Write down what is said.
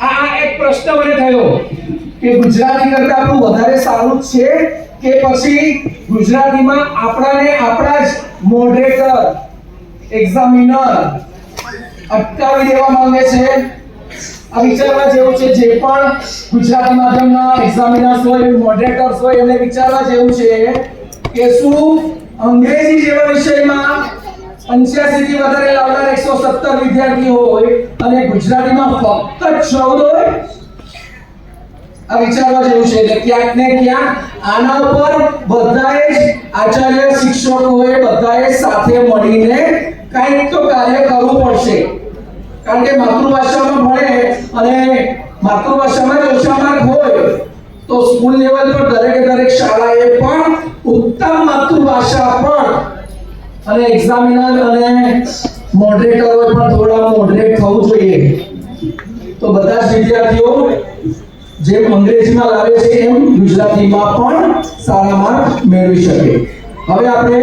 આ એક પ્રશ્ન મને થયો કે ગુજરાતી કરતા આપણું વધારે સારું છે કે પછી ગુજરાતીમાં આપણાને આપણા જ મોડરેટર એક્ઝામિનર અટકાવી દેવા માંગે છે. આ વિચારવા જેવું છે, જે પણ ગુજરાતી માધ્યમના એક્ઝામિનર્સ હોય મોડરેટર્સ હોય એમને વિચારવા જેવું છે કે શું અંગ્રેજી જેવા વિષયમાં પંચ્યાસી થી વધારે લાવનાર એકસો સત્તર વિદ્યાર્થી હોય અને ગુજરાતીમાં ફક્ત ચૌદ હોય. આ વિચારવા જેવું છે એટલે ક્યાંક ને ક્યાંક આના ઉપર બધાએ આચાર્ય શિક્ષકોએ બધાએ સાથે મળીને કંઈક તો કાર્ય કરવું પડશે. કારણ કે માતૃભાષામાં ભણે અને માતૃભાષામાં જ ઓછા માર્ક હોય, તો સ્કૂલ લેવલ પર દરેકે દરેક શાળાએ પણ ઉત્તમ માતૃભાષા પણ અને એક્ઝામિનર અને મોડરેટરોએ પણ થોડા મોડરેટ થવું જોઈએ. તો બધા વિદ્યાર્થીઓ જેમ અંગ્રેજીમાં લાવે છે એમ ગુજરાતીમાં પણ સારા માર્ક મેળવી શકે. હવે આપણે